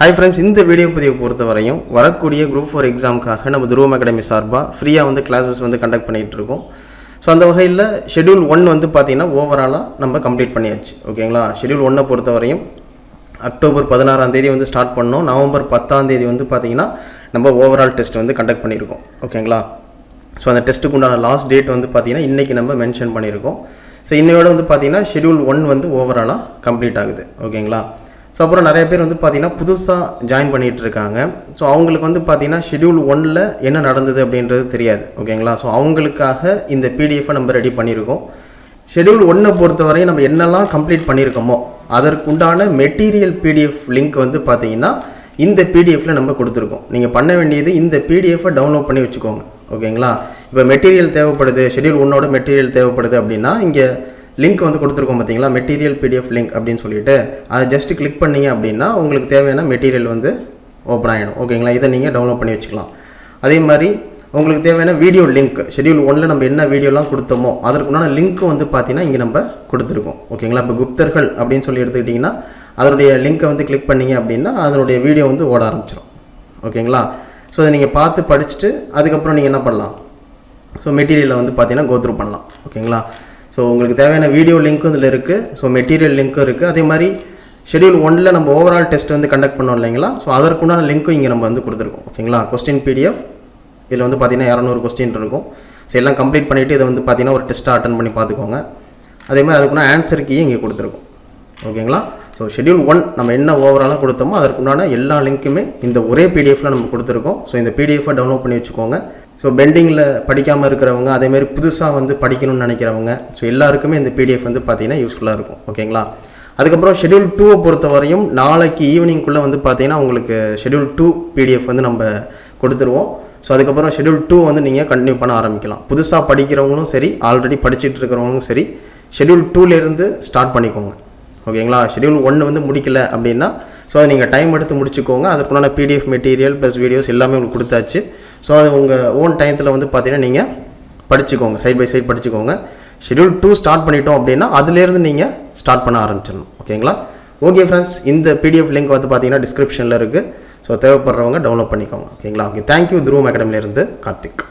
Hi friends இந்த video பதிவை பொறுத்த வரையும் வரக்கூடிய குரூப் ஃபோர் எக்ஸாமுக்காக நம்ம துருவம் அகாடமி சார்பாக ஃப்ரீயாக வந்து கிளாஸஸ் வந்து கண்டக்ட் பண்ணிகிட்டு இருக்கோம். ஸோ அந்த வகையில் ஷெட்யூல் ஒன் வந்து பார்த்தீங்கன்னா ஓவராலாக நம்ம கம்ப்ளீட் பண்ணியாச்சு. ஓகேங்களா ஷெட்யூல் ஒன்னை பொறுத்த வரையும் அக்டோபர் பதினாறாம் தேதி வந்து ஸ்டார்ட் பண்ணோம். நவம்பர் பத்தாம் தேதி வந்து பார்த்தீங்கன்னா நம்ம ஓவரால் டெஸ்ட் வந்து கண்டக்ட் பண்ணியிருக்கோம். ஓகேங்களா ஸோ அந்த டெஸ்ட்டுக்கு உண்டான லாஸ்ட் டேட் வந்து பார்த்தீங்கன்னா இன்றைக்கி நம்ம மென்ஷன் பண்ணியிருக்கோம். ஸோ இன்னையோட வந்து பார்த்தீங்கன்னா ஷெட்யூல் ஒன் வந்து ஓவராலாக கம்ப்ளீட் ஆகுது. ஓகேங்களா ஸோ அப்புறம் நிறைய பேர் வந்து பார்த்திங்கன்னா புதுசாக ஜாயின் பண்ணிகிட்டு இருக்காங்க ஸோ அவங்களுக்கு வந்து பார்த்தீங்கன்னா ஷெட்யூல் ஒன்னில் என்ன நடந்தது அப்படின்றது தெரியாது. ஓகேங்களா ஸோ அவங்களுக்காக இந்த பிடிஎஃபை நம்ம ரெடி பண்ணியிருக்கோம் ஷெட்யூல் ஒன்றை பொறுத்தவரையும் நம்ம என்னெல்லாம் கம்ப்ளீட் பண்ணியிருக்கோமோ அதற்குண்டான மெட்டீரியல் பிடிஎஃப் லிங்க் வந்து பார்த்தீங்கன்னா இந்த பிடிஎஃப்பில் நம்ம கொடுத்துருக்கோம். நீங்கள் பண்ண வேண்டியது இந்த பிடிஎஃபை டவுன்லோட் பண்ணி வச்சுக்கோங்க. ஓகேங்களா இப்போ மெட்டீரியல் தேவைப்படுது ஷெட்யூல் ஒன்னோட மெட்டீரியல் தேவைப்படுது அப்படின்னா இங்கே லிங்க் வந்து கொடுத்துருக்கோம் பார்த்தீங்களா மெட்டீரியல் பிடிஎஃப் லிங்க் அப்படின்னு சொல்லிட்டு. அதை ஜஸ்ட் கிளிக் பண்ணீங்க அப்படின்னா உங்களுக்கு தேவையான மெட்டீரியல் வந்து ஓப்பன் ஆகிடும் ஓகேங்களா இதை நீங்கள் டவுன்லோட் பண்ணி வச்சுக்கலாம். அதே மாதிரி உங்களுக்கு தேவையான வீடியோ லிங்க் ஷெடியூல் ஒன்ல நம்ம என்ன வீடியோலாம் கொடுத்தோமோ அதற்குண்டான லிங்க் வந்து பார்த்தீங்கன்னா இங்கே நம்ம கொடுத்துருக்கோம். ஓகேங்களா இப்போ குப்தர்கள் அப்படின்னு சொல்லி எடுத்துக்கிட்டிங்கன்னா அதனுடைய லிங்க்கை வந்து கிளிக் பண்ணீங்க அப்படின்னா அதனுடைய வீடியோ வந்து ஓட ஆரம்பிச்சிடும் ஓகேங்களா ஸோ அதை நீங்கள் பார்த்து படிச்சுட்டு அதுக்கப்புறம் நீங்கள் என்ன பண்ணலாம்? ஸோ மெட்டீரியலை வந்து பார்த்தீங்கன்னா கோத்ரூ பண்ணலாம். ஓகேங்களா ஸோ உங்களுக்கு தேவையான வீடியோ லிங்க்கும் இதில் இருக்குது ஸோ மெட்டீரியல் லிங்க்கும் இருக்குது அதே மாதிரி ஷெடியூல் ஒன்ல நம்ம ஓவரால் டெஸ்ட் வந்து கண்டக்ட் பண்ணோம் இல்லைங்களா? ஸோ அதற்குண்டான லிங்க்கும் இங்கே நம்ம வந்து கொடுத்துருக்கோம். ஓகேங்களா? கொஸ்டின் பிடிஎஃப் இதில் வந்து பார்த்தீங்கன்னா இரநூறு கொஸ்டின் இருக்கும். ஸோ எல்லாம் கம்ப்ளீட் பண்ணிவிட்டு இதை வந்து பார்த்தீங்கன்னா ஒரு டெஸ்ட்டாக அட்டன் பண்ணி பார்த்துக்கோங்க. அதே மாதிரி அதுக்குன்னா ஆன்சர் கீயும் இங்கே கொடுத்துருக்கோம். ஓகேங்களா? ஸோ ஷெடியூல் ஒன் நம்ம என்ன ஓவராலாக கொடுத்தோமோ அதற்குண்டான எல்லா லிங்க்குமே இந்த ஒரே பிடிஎஃபில் நம்ம கொடுத்துருக்கோம். ஸோ இந்த பிடிஎஃபை டவுன்லோட் பண்ணி வச்சுக்கோங்க. ஸோ பெண்டிங்கில் படிக்காமல் இருக்கிறவங்க அதேமாதிரி புதுசாக வந்து படிக்கணும்னு நினைக்கிறவங்க ஸோ எல்லாருக்குமே இந்த பிடிஎஃப் வந்து பார்த்தீங்கன்னா யூஸ்ஃபுல்லாக இருக்கும். ஓகேங்களா? அதுக்கப்புறம் ஷெட்யூல் டூவை பொறுத்தவரையும் நாளைக்கு ஈவினிங்குள்ளே வந்து பார்த்தீங்கன்னா உங்களுக்கு ஷெட்யூல் டூ பிடிஎஃப் வந்து நம்ம கொடுத்துருவோம். ஸோ அதுக்கப்புறம் ஷெட்யூல் டூ வந்து நீங்கள் கண்டினியூ பண்ண ஆரம்பிக்கலாம். புதுசாக படிக்கிறவங்களும் சரி ஆல்ரெடி படிச்சுட்டு இருக்கிறவங்களும் சரி ஷெட்யூல் டூலேருந்து ஸ்டார்ட் பண்ணிக்கோங்க. ஓகேங்களா? ஷெட்யூல் ஒன்று வந்து முடிக்கல அப்படின்னா ஸோ அதை நீங்கள் டைம் எடுத்து முடிச்சுக்கோங்க. அதுக்குண்டான பிடிஎஃப் மெட்டீரியல் ப்ளஸ் வீடியோஸ் எல்லாமே உங்களுக்கு கொடுத்தாச்சு. ஸோ அது உங்கள் ஓன் டைத்தில் வந்து பார்த்தீங்கன்னா நீங்கள் படிச்சுக்கோங்க. சைட் பை சைட் படிச்சுக்கோங்க. ஷெட்யூல் டூ ஸ்டார்ட் பண்ணிட்டோம் அப்படின்னா அதுலேருந்து நீங்கள் ஸ்டார்ட் பண்ண ஆரம்பிச்சிடணும். ஓகேங்களா? ஓகே ஃப்ரெண்ட்ஸ் இந்த பிடிஎஃப் லிங்க் வந்து பார்த்தீங்கன்னா டிஸ்கிரிப்ஷனில் இருக்குது ஸோ தேவைப்படுறவங்க டவுன்லோட் பண்ணிக்கோங்க. ஓகேங்களா? ஓகே தேங்க்யூ துருவம் அகாடமிலேருந்து கார்த்திக்.